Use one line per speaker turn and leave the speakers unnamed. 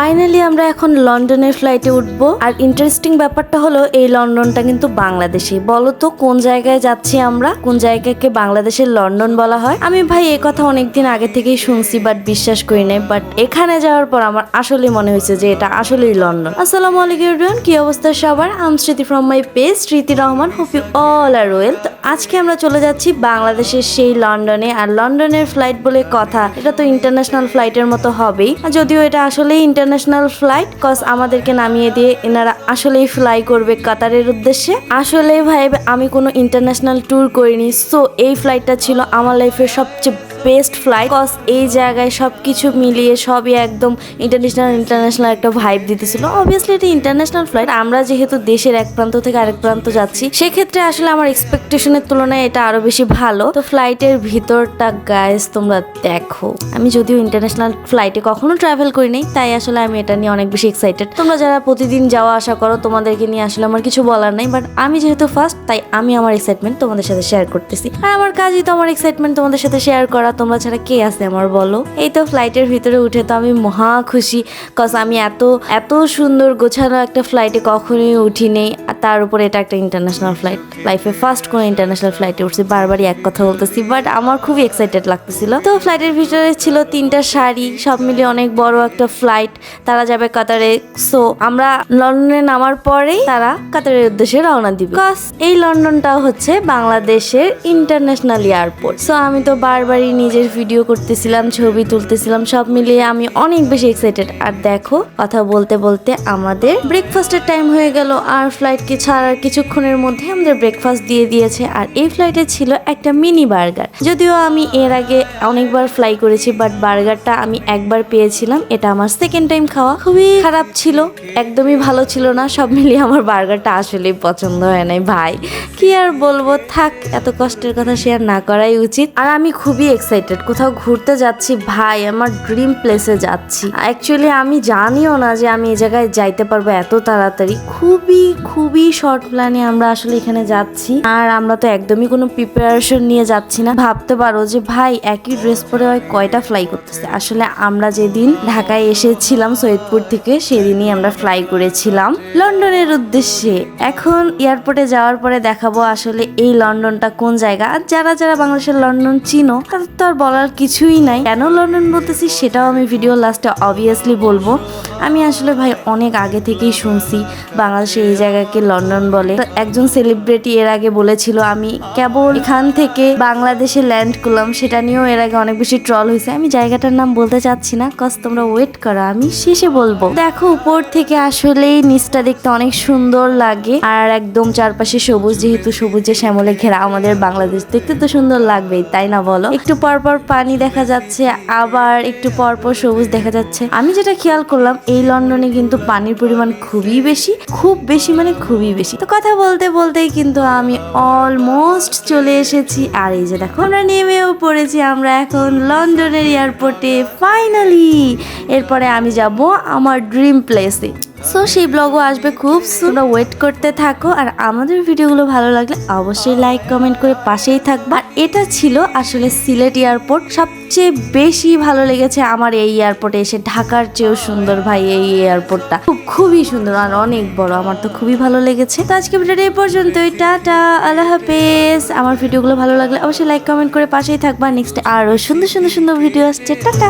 Finally আমরা এখন লন্ডনের ফ্লাইটে উঠবো। আর ইন্টারেস্টিং ব্যাপারটা হলো, এই লন্ডনটা কিন্তু বাংলাদেশে। বলো তো কোন জায়গায় যাচ্ছি আমরা? কোন জায়গাকে বাংলাদেশের লন্ডন বলা হয়? আমি ভাই এই কথা অনেকদিন আগে থেকেই শুনছি বাট বিশ্বাস করি নাই। বাট এখানে যাওয়ার পর আমার আসলে মনে হয়েছে যে, এটা আসলেই লন্ডন আসসালামু আলাইকুম এভরিওয়ান কি অবস্থা সবার? আম স্মৃতি from my page Smriti Rahman hope you all are well তো আজকে আমরা চলে যাচ্ছি বাংলাদেশের সেই লন্ডনে আর লন্ডনের ফ্লাইট বলে কথা, এটা তো ইন্টারন্যাশনাল ফ্লাইটের মতো হবেই। যদিও এটা আসলেই ইন্টারন্যাশনাল ফ্লাইট কজ আমাদেরকে নামিয়ে দিয়ে এনারা আসলেই ফ্লাই করবে কাতারের উদ্দেশ্যে। আসলে ভাই, আমি কোনো ইন্টারন্যাশনাল ট্যুর করিনি। সো এই ফ্লাইটটা ছিল আমার লাইফের সবচেয়ে বেস্ট ফ্লাইট কজ এই জায়গায় সব কিছু মিলিয়ে সবই একদম ইন্টারন্যাশনাল ইন্টারন্যাশনাল একটা ভাইব দিতেছিল। অবভিয়াসলি এটা ইন্টারন্যাশনাল ফ্লাইট আমরা যেহেতু দেশের এক প্রান্ত থেকে আরেক প্রান্ত যাচ্ছি, সেক্ষেত্রে আসলে আমার এক্সপেকটেশনের তুলনায় এটা আরও বেশি ভালো। তো ফ্লাইটের ভিতরটা গাইস তোমরা দেখো। আমি যদিও ইন্টারন্যাশনাল ফ্লাইটে কখনো ট্রাভেল করি করিনি তাই আসলে আমি এটা নিয়ে অনেক বেশি এক্সাইটেড তোমরা যারা প্রতিদিন যাওয়া আসা করো, তোমাদেরকে নিয়ে আসলে আমার কিছু বলার নাই বাট আমি যেহেতু ফার্স্ট তাই আমি আমার এক্সাইটমেন্ট তোমাদের সাথে শেয়ার করতেছি। আর আমার কাজই তো আমার এক্সাইটমেন্ট তোমাদের সাথে শেয়ার করা। তোমরা ছাড়া কে আছে আমার বলো? এই তো ফ্লাইটের ভিতরে উঠে তো আমি মহা খুশি কজ আমি এত এত সুন্দর গোছানো একটা ফ্লাইটে কখনোই উঠি নেই তার উপরে এটা একটা ইন্টারন্যাশনাল ফ্লাইট লাইফে ফার্স্ট কোনো ইন্টারন্যাশনাল ফ্লাইটে উঠছি, বারবারই এক কথা বলতেছি বাট আমার খুবই এক্সাইটেড লাগতেছিল। তো ফ্লাইটের ভিতরে ছিল তিনটা শাড়ি, সব মিলিয়ে অনেক বড় একটা ফ্লাইট তারা যাবে কাতারে। সো আমরা লন্ডনে নামার পরেই তারা কাতারের উদ্দেশ্যে রওনা দিবে। কজ এই লন্ডনটা হচ্ছে বাংলাদেশের ইন্টারন্যাশনাল এয়ারপোর্ট সো আমি তো বারবারই নিজের ভিডিও করতেছিলাম, ছবি তুলতেছিলাম, সব মিলিয়ে আমি অনেক বেশি এক্সাইটেড আর দেখো, কথা বলতে বলতে আমাদের ব্রেকফাস্টের টাইম হয়ে গেল, আর ফ্লাইটকে ছাড়ার কিছুক্ষণের মধ্যে আমাদের ব্রেকফাস্ট দিয়ে দিয়েছে। আর এই ফ্লাইটে ছিল একটা মিনি বার্গার যদিও আমি এর আগে অনেকবার ফ্লাই করেছি বাট বার্গারটা আমি একবার পেয়েছিলাম। এটা আমার সেকেন্ড টাইম খাওয়া। খুবই খারাপ ছিল, একদমই ভালো ছিল না। সব মিলিয়ে আমার বার্গারটা আসলেই পছন্দ হয় নাই। ভাই, কি আর বলব? থাক, এত কষ্টের কথা শেয়ার না করাই উচিত। আর আমি খুবই এক্সাইটেড কোথাও ঘুরতে যাচ্ছি, ভাই, আমার ড্রিম প্লেসে যাচ্ছি। অ্যাকচুয়ালি আমি জানিও না যে আমি এই জায়গায় যাইতে পারব এত তাড়াতাড়ি। খুবই খুবই শর্ট প্ল্যানে আমরা আসলে এখানে যাচ্ছি। আর আমরা তো একদমই কোনো প্রিপারেশন নিয়ে যাচ্ছি না। ভাবতে পারো যে, ভাই, একই ড্রেস পরে হয় কয়টা ফ্লাই করতেছে? আসলে আমরা যেদিন ঢাকায় এসেছিলাম সৈয়দপুর থেকে, সেদিনই আমরা ফ্লাই করেছিলাম। লন্ডনের উদ্দেশ্যে। এখন এয়ারপোর্টে যাওয়ার পরে দেখাবো আসলে এই লন্ডনটা কোন জায়গা। আর যারা যারা বাংলাদেশের লন্ডন চিনো, তাদের তো আর বলার কিছুই নাই। কেন লন্ডন বলতেছি সেটাও আমি ভিডিও লাস্টে অবভিয়াসলি বলব। আমি আসলে ভাই অনেক আগে থেকেই শুনছি, বাংলাদেশে এই জায়গাকে লন্ডন বলে। একজন সেলিব্রিটি এর আগে বলেছিল, আমি কেবল এখান থেকে বাংলাদেশে ল্যান্ড করলাম, সেটা নিয়েও এর আগে অনেক বেশি ট্রল হয়েছে। আমি জায়গাটার নাম বলতে চাচ্ছি না কজ তোমরা ওয়েট করো, আমি শেষে বলব। দেখো, উপর থেকে আসলেই নিচটা দেখতে অনেক সুন্দর লাগে, আর একদম চারপাশে সবুজ, যেহেতু সবুজে শ্যামলে ঘেরা আমাদের বাংলাদেশ, দেখতে তো সুন্দর লাগবেই, তাই না বলো? একটু পর পর পানি দেখা যাচ্ছে, আবার একটু পর পর সবুজ দেখা যাচ্ছে। আমি যেটা খেয়াল করলাম, এই লন্ডনে কিন্তু পানির পরিমাণ খুবই বেশি, খুব বেশি মানে খুবই বেশি। তো কথা বলতে বলতেই কিন্তু আমি অলমোস্ট চলে এসেছি। আর এই যে দেখো, আমরা নেমেও পড়েছি। আমরা এখন লন্ডনের এয়ারপোর্টে ফাইনালি এরপরে আমি যাব আমার ড্রিম প্লেসে সো সেই ব্লগও আসবে খুব তোমরা ওয়েট করতে থাকো আর আমাদের ভিডিওগুলো ভালো লাগলে অবশ্যই লাইক কমেন্ট করে পাশেই থাকবা। আর এটা ছিল আসলে সিলেট এয়ারপোর্ট সবচেয়ে বেশি ভালো লেগেছে আমার এই এয়ারপোর্টে এসে। ঢাকার চেয়েও সুন্দর ভাই এই এয়ারপোর্টটা খুব, খুবই সুন্দর আর অনেক বড়। আমার তো খুবই ভালো লেগেছে। তো আজকে ভিডিওটা এই পর্যন্তই। টাটা, আল্লাহ হাফেজ। আমার ভিডিওগুলো ভালো লাগলে অবশ্যই লাইক কমেন্ট করে পাশেই থাকবা। নেক্সট আরও সুন্দর সুন্দর সুন্দর ভিডিও আসছে। টাটা।